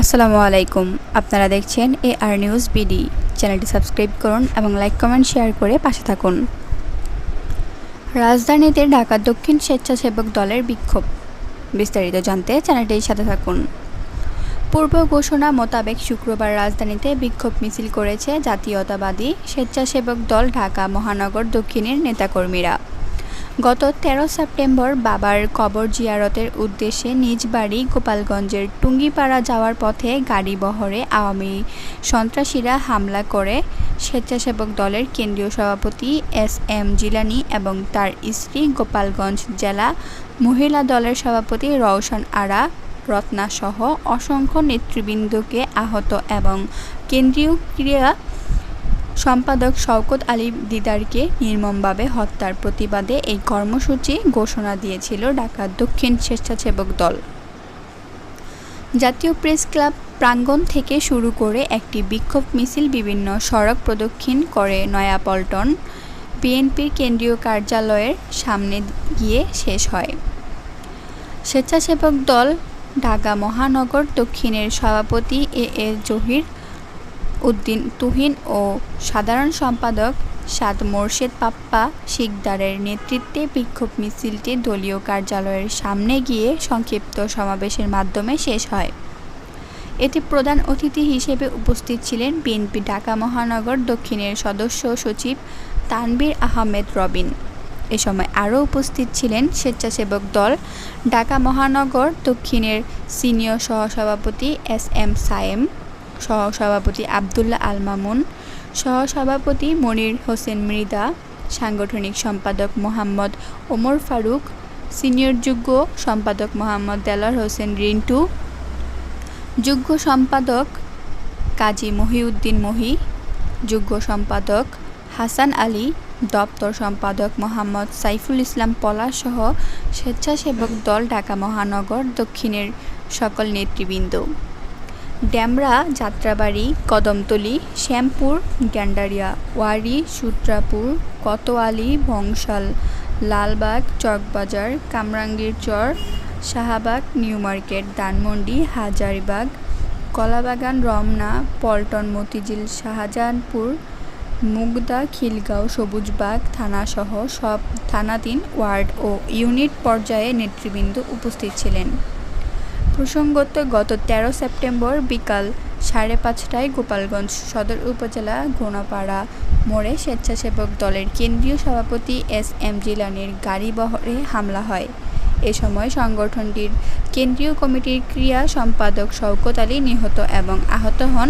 আসসালামু আলাইকুম। আপনারা দেখছেন এ আর নিউজ বিডি চ্যানেলটি সাবস্ক্রাইব করুন এবং লাইক, কমেন্ট, শেয়ার করে পাশে থাকুন। রাজধানীতে ঢাকা দক্ষিণ স্বেচ্ছাসেবক দলের বিক্ষোভ। বিস্তারিত জানতে চ্যানেলটির সাথে থাকুন। পূর্ব ঘোষণা মোতাবেক শুক্রবার রাজধানীতে বিক্ষোভ মিছিল করেছে জাতীয়তাবাদী স্বেচ্ছাসেবক দল ঢাকা মহানগর দক্ষিণের নেতাকর্মীরা। গত ১৩ সেপ্টেম্বর বাবার কবর জিয়ারতের উদ্দেশ্যে নিজ বাড়ি গোপালগঞ্জের টুঙ্গিপাড়া যাওয়ার পথে গাড়ি বহরে আওয়ামী সন্ত্রাসীরা হামলা করে স্বেচ্ছাসেবক দলের কেন্দ্রীয় সভাপতি এস এম জিলানি এবং তার স্ত্রী গোপালগঞ্জ জেলা মহিলা দলের সভাপতি রওশন আরা, রত্নাসহ অসংখ্য নেতৃবৃন্দকে আহত এবং কেন্দ্রীয় ক্রীড়া সম্পাদক শওকত আলী দিদারকে নির্মমভাবে হত্যার প্রতিবাদে এই কর্মসূচি ঘোষণা দিয়েছিল ঢাকার দক্ষিণ স্বেচ্ছাসেবক দল। জাতীয় প্রেস ক্লাব প্রাঙ্গণ থেকে শুরু করে একটি বিক্ষোভ মিছিল বিভিন্ন সড়ক প্রদক্ষিণ করে নয়াপল্টন বিএনপির কেন্দ্রীয় কার্যালয়ের সামনে গিয়ে শেষ হয়। স্বেচ্ছাসেবক দল ঢাকা মহানগর দক্ষিণের সভাপতি এ এ জহির উদ্দিন তুহিন ও সাধারণ সম্পাদক সাদ মোর্শেদ পাপ্পা শিকদারের নেতৃত্বে বিক্ষোভ মিছিলটি দলীয় কার্যালয়ের সামনে গিয়ে সংক্ষিপ্ত সমাবেশের মাধ্যমে শেষ হয়। এতে প্রধান অতিথি হিসেবে উপস্থিত ছিলেন বিএনপি ঢাকা মহানগর দক্ষিণের সদস্য সচিব তানবীর আহমেদ রবিন। এ সময় আরও উপস্থিত ছিলেন স্বেচ্ছাসেবক দল ঢাকা মহানগর দক্ষিণের সিনিয়র সহসভাপতি এস এম সায়েম। সহসভাপতি আবদুল্লাহ আল মামুন, সহসভাপতি মনির হোসেন মৃদা, সাংগঠনিক সম্পাদক মোহাম্মদ ওমর ফারুক, সিনিয়র যুগ্ম সম্পাদক মোহাম্মদ দেলার হোসেন রিন্টু, যুগ্ম সম্পাদক কাজী মহিউদ্দিন মহি, যুগ্ম সম্পাদক হাসান আলী, দপ্তর সম্পাদক মোহাম্মদ সাইফুল ইসলাম পলাসহ স্বেচ্ছাসেবক দল ঢাকা মহানগর দক্ষিণের সকল নেতৃবৃন্দ। ড্যামরা, যাত্রাবাড়ি, কদমতলি, শ্যামপুর, গ্যান্ডারিয়া, ওয়ারি, সূত্রাপুর, কোতোয়ালি, বংশাল, লালবাগ, চকবাজার, কামরাঙ্গীর চর, শাহবাগ, নিউ মার্কেট, ধানমন্ডি, হাজারিবাগ, কলাবাগান, রমনা, পল্টন, মতিঝিল, শাহজাহানপুর, মুগদা, খিলগাঁও, সবুজবাগ, থানাসহ সব থানাধীন ওয়ার্ড ও ইউনিট পর্যায়ে নেতৃবৃন্দ উপস্থিত ছিলেন। প্রসঙ্গত, গত ১৩ সেপ্টেম্বর বিকাল সাড়ে পাঁচটায় গোপালগঞ্জ সদর উপজেলা গোনাপাড়া মোড়ে স্বেচ্ছাসেবক দলের কেন্দ্রীয় সভাপতি এস এম জিলানির গাড়ি বহরে হামলা হয়। এ সময় সংগঠনটির কেন্দ্রীয় কমিটির ক্রিয়া সম্পাদক শওকত আলী নিহত এবং আহত হন